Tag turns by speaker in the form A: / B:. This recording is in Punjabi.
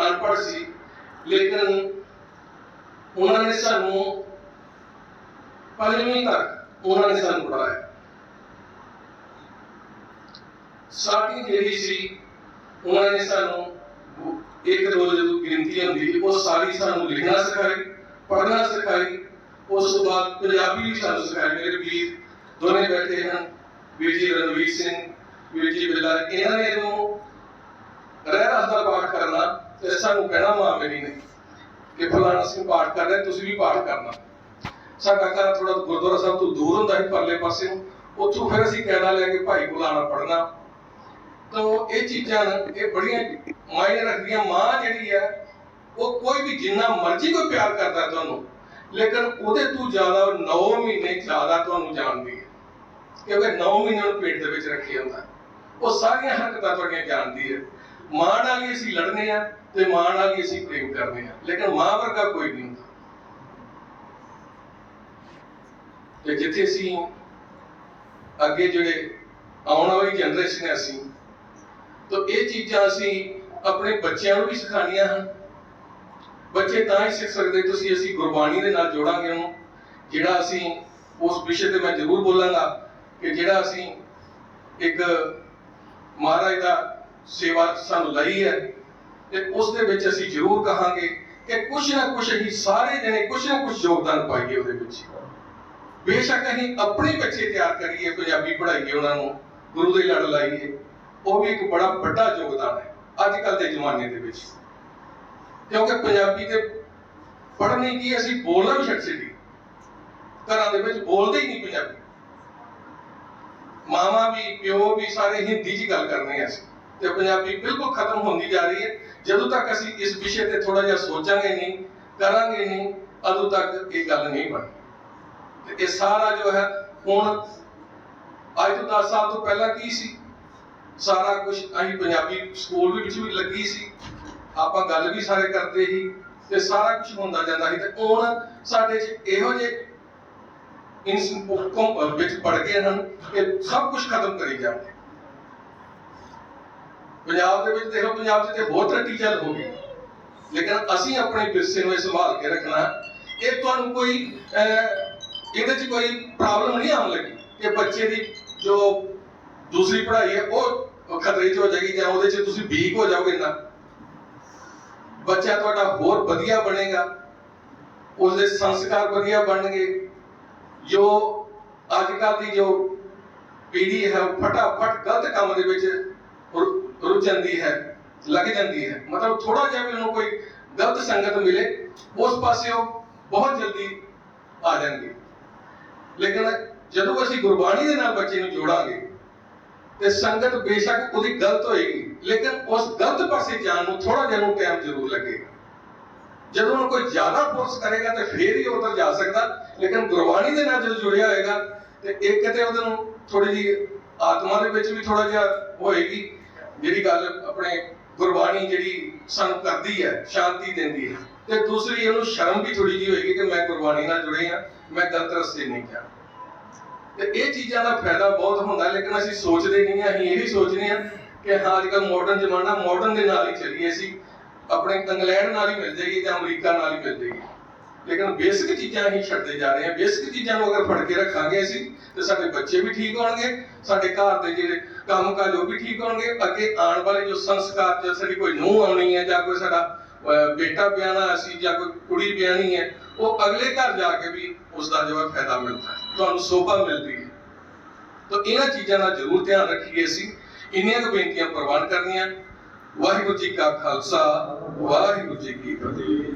A: ਅਨਪੜ੍ਹ ਸੀ। ਲੇਕਿਨ ਉਹਨਾਂ ਨੇ ਸਾਨੂੰ ਪੰਜਵੀਂ ਤੱਕ ਉਹਨਾਂ ਨੇ ਸਾਨੂੰ ਪੜਾਇਆ ਸਾਡੀ ਜਿਹੜੀ ਸੀ, ਉਹਨਾਂ ਨੇ ਸਾਨੂੰ ਇੱਕ ਦੋ ਜਦੋਂ ਗਿਣਤੀ ਹੁੰਦੀ, ਉਹ ਸਾਰੀ ਸਾਨੂੰ ਲਿਖਣਾ ਸਿਖਾਈ, ਪੜ੍ਹਨਾ ਸਿਖਾਈ। ਉਸ ਤੋਂ ਬਾਅਦ ਪੰਜਾਬੀ ਵੀ ਸਾਨੂੰ ਸਿਖਾਈ ਮੇਰੇ ਵੀਰ ਦੋਨੇ ਬੈਠੇ ਹਨ, ਵੀਰ ਜੀ ਰਣਵੀਰ ਸਿੰਘ, ਵੀਰ ਜੀ ਬਿੱਲਾ, ਇਹਨਾਂ ਨੇ ਇਹਨੂੰ ਰਹਿ ਰਸ ਦਾ ਪਾਠ ਕਰਨਾ ਤੇ ਸਾਨੂੰ ਕਹਿਣਾ ਮਾਂ ਮੇਰੀ ਨੇ ਕਿ ਫਲਾਣਾ ਸਿੰਘ ਪਾਠ ਕਰ ਰਿਹਾ, ਤੁਸੀਂ ਵੀ ਪਾਠ ਕਰਨਾ। ਸਾਡਾ ਘਰ ਥੋੜਾ ਗੁਰਦੁਆਰਾ ਸਾਹਿਬ ਤੋਂ ਦੂਰ ਹੁੰਦਾ ਸੀ, ਪਰਲੇ ਪਾਸੇ। ਉੱਥੋਂ ਫਿਰ ਅਸੀਂ ਕਹਿਣਾ ਲੈ ਕੇ ਭਾਈ ਕੋਲ ਪੜਨਾ ਤਾਂ ਇਹ ਚੀਜ਼ਾਂ ਇਹ ਬੜੀਆਂ ਮਾਇਨੇ ਰੱਖਦੀਆਂ। ਮਾਂ ਜਿਹੜੀ ਹੈ, ਉਹ ਕੋਈ ਵੀ ਜਿੰਨਾ ਮਰਜ਼ੀ ਕੋਈ ਪਿਆਰ ਕਰਦਾ ਤੁਹਾਨੂੰ, ਲੇਕਿਨ ਉਹਦੇ ਤੋਂ ਜ਼ਿਆਦਾ 9 ਮਹੀਨੇ ਜ਼ਿਆਦਾ ਤੁਹਾਨੂੰ ਜਾਣਦੀ ਹੈ ਕਿਉਂਕਿ 9 ਮਹੀਨੇ ਨੂੰ ਪੇਟ ਦੇ ਵਿੱਚ ਰੱਖਿਆ ਹੁੰਦਾ। ਉਹ ਸਾਰੀਆਂ ਹਰਕਤਾਂ ਤੁਹਾਡੀਆਂ ਜਾਣਦੀ ਹੈ। ਮਾਂ ਨਾਲ ਹੀ ਅਸੀਂ ਲੜਨੇ ਆ ਤੇ ਮਾਂ ਨਾਲ ਹੀ ਅਸੀਂ ਪ੍ਰੇਮ ਕਰਦੇ ਆ। ਲੇਕਿਨ ਮਾਂ ਵਰਗਾ ਕੋਈ ਨਹੀਂ। ਹੁੰਦਾ ਤੇ ਜਿੱਥੇ ਅਸੀਂ ਅੱਗੇ ਜਿਹੜੇ ਆਉਣ ਵਾਲੀ ਜਨਰੇਸ਼ਨ ਹੈ ਅਸੀਂ, ਤਾਂ ਇਹ ਚੀਜ਼ਾਂ ਅਸੀਂ ਆਪਣੇ ਬੱਚਿਆਂ ਨੂੰ ਵੀ ਸਿਖਾਉਣੀਆਂ ਹਨ। ਬੱਚੇ ਤਾਂ ਹੀ ਸਿੱਖ ਸਕਦੇ, ਤੁਸੀਂ ਅਸੀਂ ਗੁਰਬਾਣੀ ਦੇ ਨਾਲ ਜੋੜਾਂਗੇ ਉਹਨੂੰ, ਜਿਹੜਾ ਅਸੀਂ ਉਸ ਵਿਸ਼ੇ ਤੇ ਮੈਂ ਜ਼ਰੂਰ ਬੋਲਾਂਗਾ ਕਿ ਜਿਹੜਾ ਅਸੀਂ ਇੱਕ ਮਹਾਰਾਜ ਦਾ ਸੇਵਾ ਸਾਨੂੰ ਲਈ ਹੈ ਤੇ ਉਸ ਦੇ ਵਿੱਚ ਅਸੀਂ ਜ਼ਰੂਰ ਕਹਾਂਗੇ ਕਿ ਕੁਛ ਨਾ ਕੁਛ ਅਸੀਂ ਸਾਰੇ ਜਣੇ ਕੁਛ ਨਾ ਕੁਛ ਯੋਗਦਾਨ ਪਾਈਏ ਉਹਦੇ ਵਿੱਚ। ਬੇਸ਼ੱਕ ਅਸੀਂ ਆਪਣੇ ਬੱਚੇ ਤਿਆਰ ਕਰੀਏ, ਪੰਜਾਬੀ ਪੜ੍ਹਾਈਏ ਉਹਨਾਂ ਨੂੰ, ਗੁਰੂ ਦੇ ਲੜ ਲਾਈਏ, ਉਹ ਵੀ ਇੱਕ ਬੜਾ ਵੱਡਾ ਯੋਗਦਾਨ ਹੈ ਅੱਜ ਕੱਲ ਦੇ ਜ਼ਮਾਨੇ ਦੇ ਵਿੱਚ। ਕਿਉਂਕਿ ਪੰਜਾਬੀ ਤੇ ਪੜ੍ਹਨੀ ਕੀ ਅਸੀਂ ਬੋਲਣਾ ਵੀ ਛੱਡ ਛੱਡੀ ਘਰਾਂ ਦੇ ਵਿੱਚ ਬੋਲਦੇ ਹੀ ਨਹੀਂ ਪੰਜਾਬੀ। ਮਾਵਾ ਵੀ, ਪਿਓ ਵੀ ਸਾਰੇ ਹਿੰਦੀ 'ਚ ਹੀ ਗੱਲ ਕਰਨੇ ਆ ਅਸੀਂ। ਤੇ ਪੰਜਾਬੀ ਬਿਲਕੁਲ ਖਤਮ ਹੁੰਦੀ ਜਾ ਰਹੀ ਹੈ। ਜਦੋਂ ਤੱਕ ਅਸੀਂ ਇਸ ਵਿਸ਼ੇ ਤੇ ਥੋੜਾ ਜਿਹਾ ਸੋਚਾਂਗੇ ਨਹੀਂ, ਕਰਾਂਗੇ ਨਹੀਂ ਉਦੋਂ ਤੱਕ ਇਹ ਗੱਲ ਨਹੀਂ ਬਣ ਤੇ ਇਹ ਸਾਰਾ ਜੋ ਹੈ, ਹੁਣ ਅੱਜ ਤੋਂ 10 ਸਾਲ ਤੋਂ ਪਹਿਲਾਂ ਕੀ ਸੀ? ਸਾਰਾ ਕੁਝ ਅਸੀਂ ਪੰਜਾਬੀ ਸਕੂਲ ਵਿੱਚ ਵੀ ਲੱਗੀ ਸੀ। ਆਪਾਂ ਗੱਲ ਵੀ ਸਾਰੇ ਕਰਦੇ ਸੀ ਤੇ ਸਾਰਾ ਕੁਝ ਹੁੰਦਾ ਜਾਂਦਾ ਸੀ। ਤੇ ਹੁਣ ਸਾਡੇ 'ਚ ਇਹੋ ਜਿਹੇ ਇੰਸ ਵਿੱਚ ਪੜ ਗਏ ਹਨ ਕਿ ਸਭ ਕੁਝ ਖਤਮ ਕਰੀ ਜਾਂਦੇ। ਪੰਜਾਬ ਦੇ ਵਿੱਚ ਦੇਖੋ, ਪੰਜਾਬ 'ਚ ਤੇ ਬਹੁਤ ਤਰੱਕੀ ਚੱਲ ਹੋ ਗਈ। ਲੇਕਿਨ ਅਸੀਂ ਆਪਣੇ ਵਿਰਸੇ ਨੂੰ ਸੰਭਾਲ ਕੇ ਰੱਖਣਾ ਇਹ ਤੁਹਾਨੂੰ ਕੋਈ ਇਹਦੇ 'ਚ ਕੋਈ ਪ੍ਰੋਬਲਮ ਨਹੀਂ ਆਉਣ ਲੱਗੀ ਕਿ ਬੱਚੇ ਦੀ ਜੋ ਦੂਸਰੀ ਪੜ੍ਹਾਈ ਹੈ, ਉਹ ਖਤਰੇ 'ਚ ਹੋ ਜਾਏਗੀ ਜਾਂ ਉਹਦੇ 'ਚ ਤੁਸੀਂ ਵੀਕ ਹੋ ਜਾਓਗੇ ਨਾ ਬੱਚਾ ਤੁਹਾਡਾ ਹੋਰ ਵਧੀਆ ਬਣੇਗਾ। ਉਸਦੇ ਸੰਸਕਾਰ ਵਧੀਆ ਬਣਨਗੇ। ਜੋ ਅੱਜ ਕੱਲ੍ਹ ਦੀ ਜੋ ਪੀੜ੍ਹੀ ਹੈ, ਉਹ ਫਟਾਫਟ ਗਲਤ ਕੰਮ ਦੇ ਵਿੱਚ ਰੁੱਝ ਜਾਂਦੀ ਹੈ, ਲੱਗ ਜਾਂਦੀ ਹੈ। ਮਤਲਬ ਥੋੜਾ ਜਿਹਾ ਵੀ ਉਹਨੂੰ ਕੋਈ ਗਲਤ ਸੰਗਤ ਮਿਲੇ, ਉਸ ਪਾਸੇ ਉਹ ਬਹੁਤ ਜਲਦੀ ਆ ਜਾਣਗੇ। ਲੇਕਿਨ ਜਦੋਂ ਅਸੀਂ ਗੁਰਬਾਣੀ ਦੇ ਨਾਲ ਬੱਚੇ ਨੂੰ ਜੋੜਾਂਗੇ, ਤੇ ਸੰਗਤ ਬੇਸ਼ੱਕ ਉਹਦੀ ਗਲਤ ਹੋਏਗੀ, ਲੇਕਿਨ ਉਸ ਗਲਤ ਪਾਸੇ ਜਾਣ ਨੂੰ ਥੋੜਾ ਜਿਹਾ ਨੂੰ ਟਾਈਮ ਜ਼ਰੂਰ ਲੱਗੇਗਾ। ਜਦੋਂ ਉਹਨੂੰ ਕੋਈ ਜ਼ਿਆਦਾ ਫੋਰਸ ਕਰੇਗਾ, ਤੇ ਫੇਰ ਹੀ ਉਹ ਉੱਧਰ ਜਾ ਸਕਦਾ। ਲੇਕਿਨ ਗੁਰਬਾਣੀ ਦੇ ਨਾਲ ਜਦੋਂ ਜੁੜਿਆ ਹੋਏਗਾ, ਤੇ ਇੱਕ ਤੇ ਉਹਦੇ ਨੂੰ ਥੋੜੀ ਜੀ ਆਤਮਾ ਦੇ ਵਿੱਚ ਵੀ ਥੋੜਾ ਜਿਹਾ ਹੋਏਗੀ ਜਿਹੜੀ ਗੱਲ ਆਪਣੇ ਗੁਰਬਾਣੀ ਜਿਹੜੀ ਸਾਨੂੰ ਕਰਦੀ ਹੈ, ਸ਼ਾਂਤੀ ਦਿੰਦੀ ਹੈ। ਤੇ ਦੂਸਰੀ ਉਹਨੂੰ ਸ਼ਰਮ ਵੀ ਥੋੜੀ ਜੀ ਹੋਏਗੀ ਕਿ ਮੈਂ ਗੁਰਬਾਣੀ ਨਾਲ ਜੁੜੇ ਹਾਂ, ਮੈਂ ਗਲਤ ਰਸਤੇ ਨਹੀਂ ਗਿਆ। ਤੇ ਇਹ ਚੀਜ਼ਾਂ ਦਾ ਫਾਇਦਾ ਬਹੁਤ ਹੁੰਦਾ, ਲੇਕਿਨ ਅਸੀਂ ਸੋਚਦੇ ਨਹੀਂ ਹਾਂ, ਅਸੀਂ ਇਹੀ ਸੋਚਦੇ ਹਾਂ ਕਿ ਹਾਂ, ਅੱਜ ਕੱਲ੍ਹ ਮਾਡਰਨ ਜ਼ਮਾਨਾ ਮਾਡਰਨ ਦੇ ਨਾਲ ਹੀ ਚੱਲੀਏ ਅਸੀਂ। ਆਪਣੇ ਇੰਗਲੈਂਡ ਨਾਲ ਹੀ ਮਿਲ ਜਾਏਗੀ ਜਾਂ ਅਮਰੀਕਾ ਨਾਲ ਹੀ ਮਿਲ ਜਾਏਗੀ ਲੇਕਿਨ ਬੇਸਿਕ ਚੀਜ਼ਾਂ ਹੀ ਛੱਡਦੇ ਜਾ ਰਹੇ ਹਾਂ। ਬੇਸਿਕ ਚੀਜ਼ਾਂ ਨੂੰ ਅਗਰ ਫੜ ਕੇ ਰੱਖਾਂਗੇ ਅਸੀਂ, ਤੇ ਸਾਡੇ ਬੱਚੇ ਵੀ ਠੀਕ ਹੋਣਗੇ, ਸਾਡੇ ਘਰ ਦੇ ਜਿਹੜੇ ਕੰਮ ਕਾਜ ਉਹ ਵੀ ਠੀਕ ਹੋਣਗੇ। ਅੱਗੇ ਆਉਣ ਵਾਲੇ ਜੋ ਸੰਸਕਾਰ, ਜੇ ਸਾਡੀ ਕੋਈ ਨੂੰਹ ਆਉਣੀ ਹੈ, ਜਾਂ ਕੋਈ ਸਾਡਾ ਬੇਟਾ ਵਿਆਹਣਾ ਅਸੀਂ, ਜਾਂ ਕੋਈ ਕੁੜੀ ਵਿਆਹਣੀ ਹੈ, ਉਹ ਅਗਲੇ ਘਰ ਜਾ ਕੇ ਵੀ ਉਸ ਦਾ ਜੋ ਹੈ ਫਾਇਦਾ ਮਿਲਦਾ ਹੈ। ਤੁਹਾਨੂੰ ਸੋਭਾ ਮਿਲਦੀ ਹੈ। ਤਾਂ ਇਹਨਾਂ ਚੀਜ਼ਾਂ ਦਾ ਜ਼ਰੂਰ ਧਿਆਨ ਰੱਖੀਏ ਅਸੀਂ। ਇੰਨੀਆਂ ਕੁ ਬੇਨਤੀਆਂ ਪ੍ਰਵਾਨ ਕਰਨੀਆਂ। ਵਾਹਿਗੁਰੂ ਜੀ ਕਾ ਖਾਲਸਾ, ਵਾਹਿਗੁਰੂ ਜੀ ਕੀ ਫਤਿਹ।